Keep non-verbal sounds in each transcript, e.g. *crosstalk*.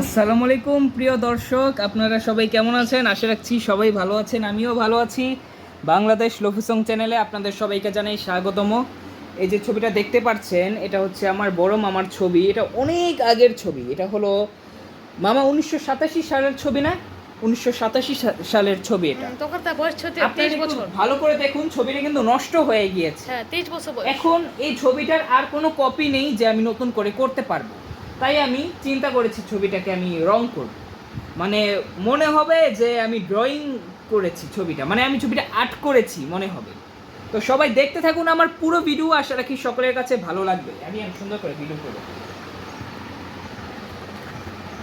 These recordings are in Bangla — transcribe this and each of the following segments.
আসসালামু আলাইকুম প্রিয় দর্শক। আপনারা সবাই কেমন আছেন? আশা রাখছি সবাই ভালো আছেন আমিও ভালো আছি। বাংলাদেশ লফিসং চ্যানেলে আপনাদের সবাইকে জানাই স্বাগতম। এই যে ছবিটা দেখতে পাচ্ছেন এটা হচ্ছে আমার বড় মামার ছবি। এটা অনেক আগের ছবি। এটা হলো মামা উনিশশো সাতাশি সালের ছবি না? উনিশশো সাতাশি সালের ছবি এটা। ভালো করে দেখুন ছবিটা কিন্তু নষ্ট হয়ে গিয়েছে। হ্যাঁ এখন এই ছবিটার আর কোনো কপি নেই যে আমি নতুন করে করতে পারব। তাই আমি চিন্তা করেছি ছবিটাকে আমি রং করব। মানে মনে হবে যে আমি ড্রয়িং করেছি ছবিটা মানে আমি ছবিটা আর্ট করেছি, মনে হবে। তো সবাই দেখতে থাকুন, আমার পুরো ভিডিও আশা রাখি সকলের কাছে ভালো লাগবে। আমি সুন্দর করে ভিডিও করব।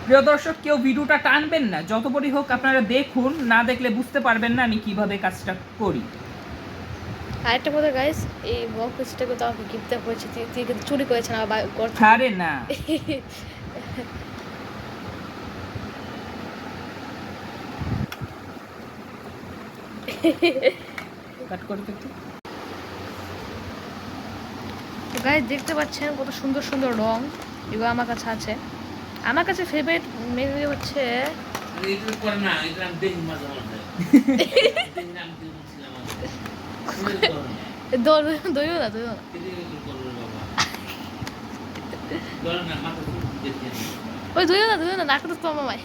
প্রিয় দর্শক, কেউ ভিডিওটা টানবেন না। যতবারই হোক আপনারা দেখুন, না দেখলে বুঝতে পারবেন না আমি কীভাবে কাজটা করি। আরেকটা কথা গাইস এই বক পিসটাকে তো আমাকে হয়েছে। তুই তুই কিন্তু চুরি করেছেন আমার ঘর আরে না। কাট করে দেখতে গাইস দেখতে পাচ্ছেন কত সুন্দর সুন্দর রং এগুলো আমার কাছে আছে। আমার কাছে ফেভারিট মেনলি হচ্ছে না *laughs* *laughs* মাঝে দেখি না দইও না। না না ওই দইও না দইও না, নাক তো না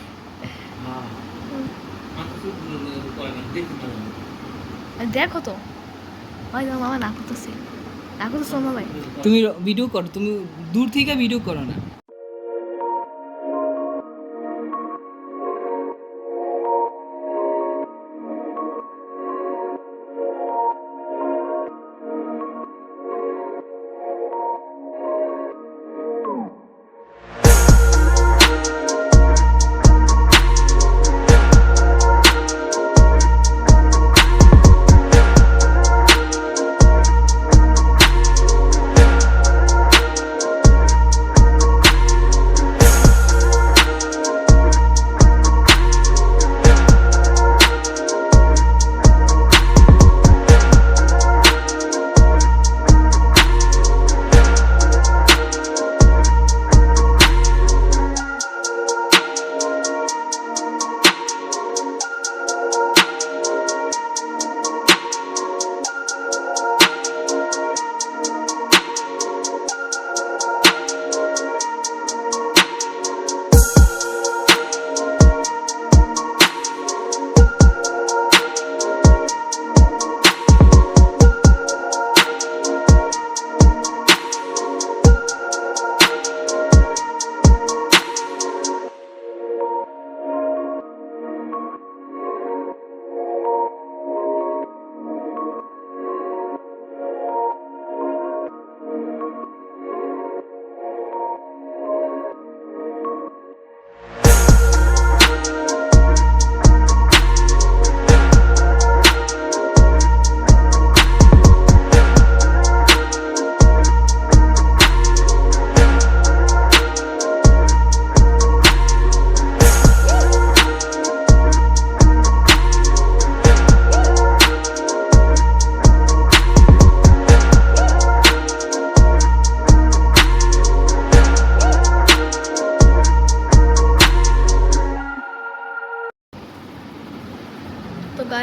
দেখি তো। তোমার মামা নাক করতেছে নাক করতেছে তোমার মামাই তুমি ভিডিও করো, তুমি দূর থেকে ভিডিও করো না।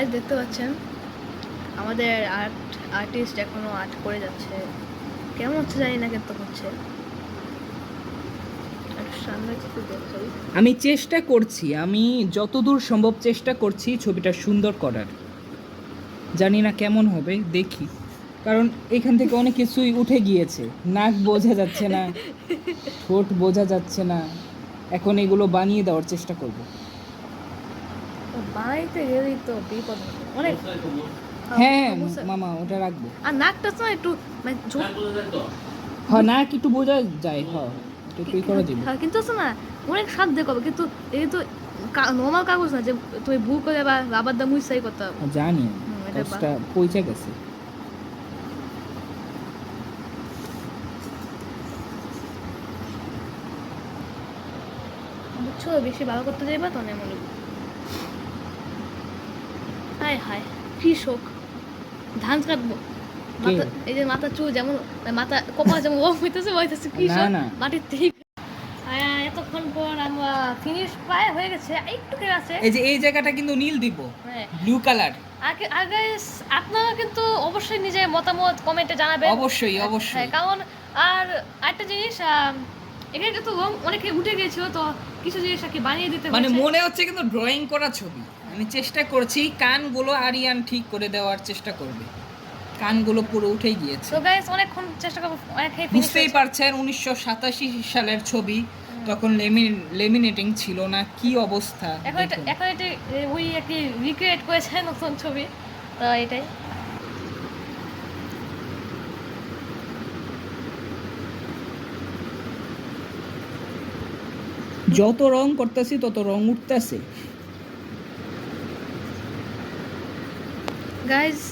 গাইজ দেখতে পাচ্ছেন? আমাদের আর্ট আর্টিস্ট এখনও আর্ট করে যাচ্ছে। কেমন হচ্ছে জানি না কিন্তু হচ্ছে। আমি চেষ্টা করছি, আমি যতদূর সম্ভব চেষ্টা করছি ছবিটা সুন্দর করার। জানি না কেমন হবে, দেখি। কারণ এখান থেকে অনেক কিছুই উঠে গিয়েছে। নাক বোঝা যাচ্ছে না, ঠোঁট বোঝা যাচ্ছে না। এখন এগুলো বানিয়ে দেওয়ার চেষ্টা করব। তো বানাইতে গেলেই তো বিপদ অনেক হ্যাঁ মামা ওটা রাখব। আর নাকটা তো একটু মানে তো। হ্যাঁ নাক একটু বোঝা যায় হ্যাঁ। একটু ই করা যাবে হ্যাঁ, কিন্তু না অনেক সাত দেখো কিন্তু এই তো নর্মাল কাগজ না যে তুমি ভুল করে বা রাবার দা মুইসাই করতে হবে। হ্যাঁ, জানি। এটা কাজটা পৌঁছে গেছে। বুঝছ বেশি ভালো করতে যাইবা তো এমন হায় হায় কি শোক। ধান কাটবো। মাথা এই যে মাথা চুল যেমন মাথা কপাল যেমন ও হইতেছে হইতেছে কি না, শোক। মাটির থেকে এতক্ষণ পর আমরা ফিনিশ প্রায় হয়ে গেছে একটু কেটে আছে? এই যে এই জায়গাটা কিন্তু নীল দিব হ্যাঁ। ব্লু কালার আগে আগে আপনারা কিন্তু অবশ্যই নিজের মতামত কমেন্টে জানাবেন। অবশ্যই অবশ্যই। হ্যাঁ কারণ আর একটা জিনিস কিন্তু রং অনেকে উঠে গেছিল তো কিছু জিনিস আর বানিয়ে দিতে মানে মনে হচ্ছে কিন্তু ড্রয়িং করা ছবি। আমি চেষ্টা করছি কানগুলো আরিয়ান ঠিক করে দেওয়ার চেষ্টা করবে। কানগুলো পুরো উঠেই গিয়েছে। তো গাইস অনেকক্ষণ চেষ্টা করব অনেকে বুঝতেই পারছেন উনিশশো সাতাশি সালের ছবি তখন লেমিনেটিং ছিল না কি অবস্থা এখন এটা এখন এটা ওই একটি রিক্রিয়েট করেছে নতুন ছবি তো এটাই। যত রং করতেছি তত রং উঠতেছে।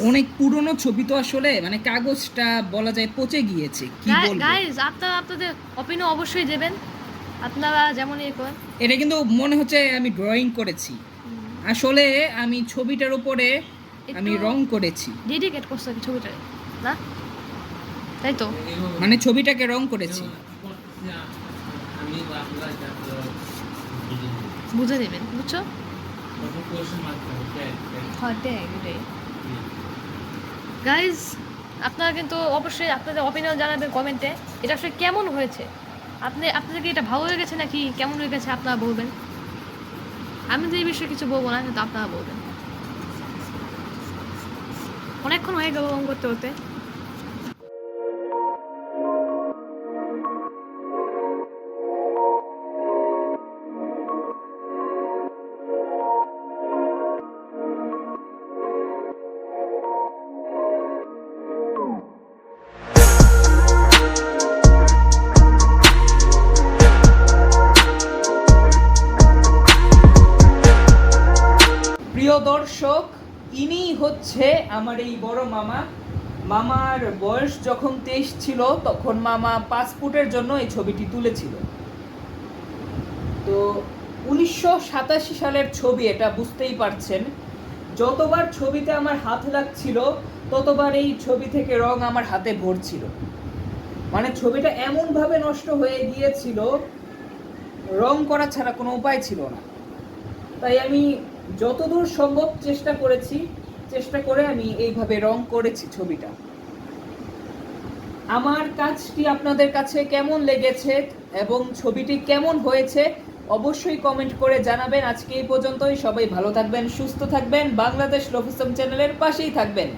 অনেক পুরনো ছবি তো আসলে মানে কাগজটা বলা যায় পচে গিয়েছে কি বলব? গাইস আপনারা আপনাদের অপিনিয়ন অবশ্যই দেবেন। আপনারা যেমন ইয়ে করেন। এটা কিন্তু মনে হচ্ছে আমি ড্রয়িং করেছি। আসলে আমি ছবিটার উপরে আমি রং করেছি। ডেডিকেট করছে কি ছবিটা? না? তাই তো? মানে ছবিটাকে রং করেছি। বুঝে নেবেন বুঝছ? tag, হ্যাঁ। গাইজ আপনারা কিন্তু অবশ্যই আপনাদের অপিনিয়ন জানাবেন কমেন্টে এটা আসলে কেমন হয়েছে? আপনি আপনাদের কি এটা ভালো লেগেছে নাকি কেমন হয়ে গেছে আপনারা বলবেন? আমি তো এই বিষয়ে কিছু বলব না কিন্তু আপনারা বলবেন। অনেকক্ষণ হয়ে গেল করতে করতে। হচ্ছে আমার এই বড় মামা। মামার বয়স যখন তেইশ ছিল, তখন মামা পাসপোর্টের জন্য এই ছবিটি তুলেছিল। তো উনিশশো সাতাশি সালের ছবি, এটা বুঝতেই পারছেন। যতবার ছবিতে আমার হাত লাগছিল, ততবার এই ছবি থেকে রং আমার হাতে ভরছিল। মানে ছবিটা এমনভাবে নষ্ট হয়ে গিয়েছিল, রং করা ছাড়া কোনো উপায় ছিল না। তাই আমি যতদূর সম্ভব চেষ্টা করেছি চেষ্টা করে আমি এইভাবে রং করেছি ছবিটা। আমার কাজটি আপনাদের কাছে কেমন লেগেছে এবং ছবিটি কেমন হয়েছে অবশ্যই কমেন্ট করে জানাবেন। আজকে এই পর্যন্তই। সবাই ভালো থাকবেন, সুস্থ থাকবেন। বাংলাদেশ লোফিসম চ্যানেলের পাশেই থাকবেন।